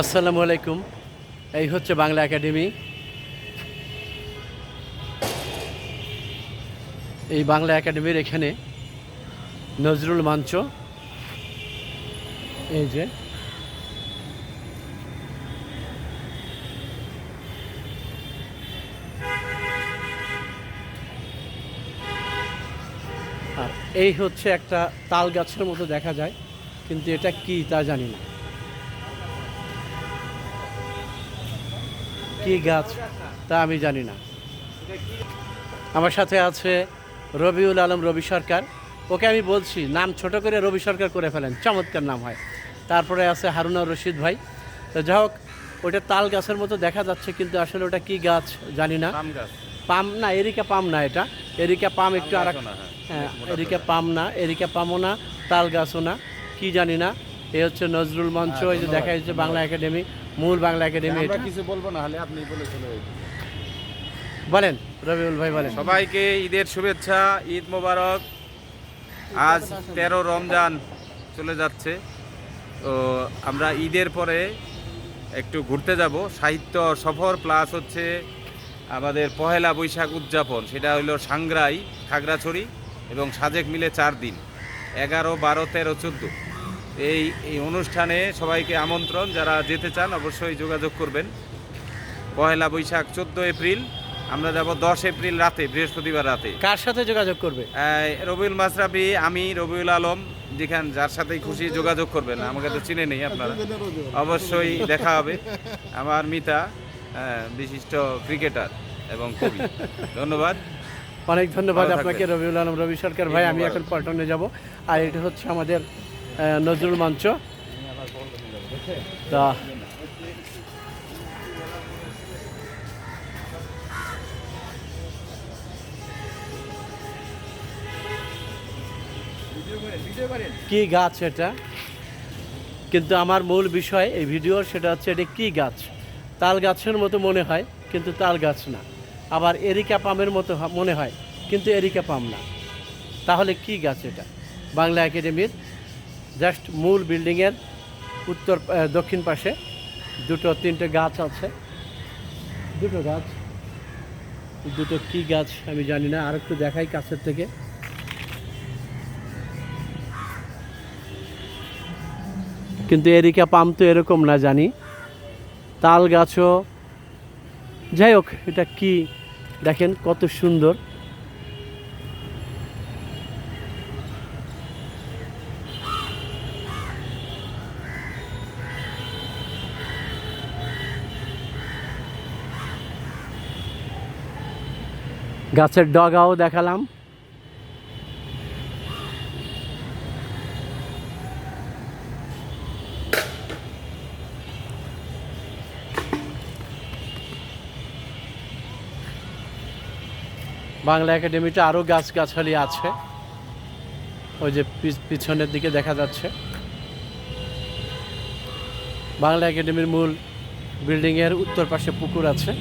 আসসালামু আলাইকুম। এই হচ্ছে বাংলা একাডেমি। এই বাংলা একাডেমির এখানে নজরুল মঞ্চ। এই যে। আর এই হচ্ছে একটা তাল গাছের মতো দেখা যায়, কিন্তু এটা কি তা জানি না। কি গাছ তা আমি জানি না। আমার সাথে আছে রবিউল আলম রবি সরকার। ওকে আমি বলছি নাম ছোট করে রবি সরকার করে ফেলেন চমৎকার নাম হয়। তারপরে আছে হারুনা রশিদ ভাই। তো যাই হোক ওটা তাল গাছের মতো দেখা যাচ্ছে কিন্তু আসলে ওটা কি গাছ জানি না। পাম না এরিকা পাম না এটা। এরিকা পাম একটু আর হ্যাঁ। হ্যাঁ এরিকা পাম না এরিকা পামও না তাল গাছও না কি জানি না। এ হচ্ছে নজরুল মঞ্চ এই যে দেখা যাচ্ছে বাংলা একাডেমি। মূল বাংলা একাডেমি এটা। কিছু বলব না হলে আপনি বলে চলে। বলেন রবিউল ভাই বলেন। সবাইকে ঈদের শুভেচ্ছা ঈদ মোবারক। আজ তেরো রমজান চলে যাচ্ছে। তো আমরা ঈদের পরে একটু ঘুরতে যাব। সাহিত্য সফর প্লাস হচ্ছে আমাদের পহেলা বৈশাখ উদযাপন। সেটা হলো সাংগ্রাই খাগড়াছড়ি এবং সাজেক মিলে চার দিন। এগারো বারো তেরো চোদ্দ। এই এই অনুষ্ঠানে সবাইকে আমন্ত্রণ যারা যেতে চান অবশ্যই যোগাযোগ করবেন। পহেলা বৈশাখ চোদ্দ এপ্রিল আমরা যাব দশ এপ্রিল রাতে বৃহস্পতিবার রাতে। কার সাথে যোগাযোগ করবে? রবিউল মাসরাফি আমি রবিউল আলম যেখান যার সাথেই খুশি যোগাযোগ করবেন আমাকে তো চিনে নেই আপনারা। অবশ্যই দেখা হবে আমার মিতা হ্যাঁ, বিশিষ্ট ক্রিকেটার এবং কবি। ধন্যবাদ। অনেক ধন্যবাদ আপনাকে রবিউল আলম রবি সরকার ভাই আমি এখন পল্টনে যাব। আর এটা হচ্ছে আমাদের নজরুল মঞ্চ। তা। কি গাছ এটা? কিন্তু আমার মূল বিষয় এই ভিডিওর সেটা হচ্ছে এটা কি গাছ? তাল গাছের মতো মনে হয়, কিন্তু তাল গাছ না। আবার এরিকা পামের মতো মনে হয়, কিন্তু এরিকা পাম না। তাহলে কি গাছ এটা? বাংলা একাডেমির জাস্ট মূল বিল্ডিংয়ের উত্তর দক্ষিণ পাশে দুটো, তিনটে গাছ আছে। দুটো গাছ। দুটো কি গাছ আমি জানি না আর একটু দেখাই কাছের থেকে। কিন্তু এরিকা পাম তো এরকম না জানি। তাল গাছও। যাই হোক, এটা কি দেখেন কত সুন্দর। গাছের ডগাও দেখালাম। বাংলা একাডেমিতে আরও গাছগাছালি আছে। ওই যে পিছনের দিকে দেখা যাচ্ছে। বাংলা একাডেমির মূল বিল্ডিংয়ের উত্তর পাশে পুকুর আছে।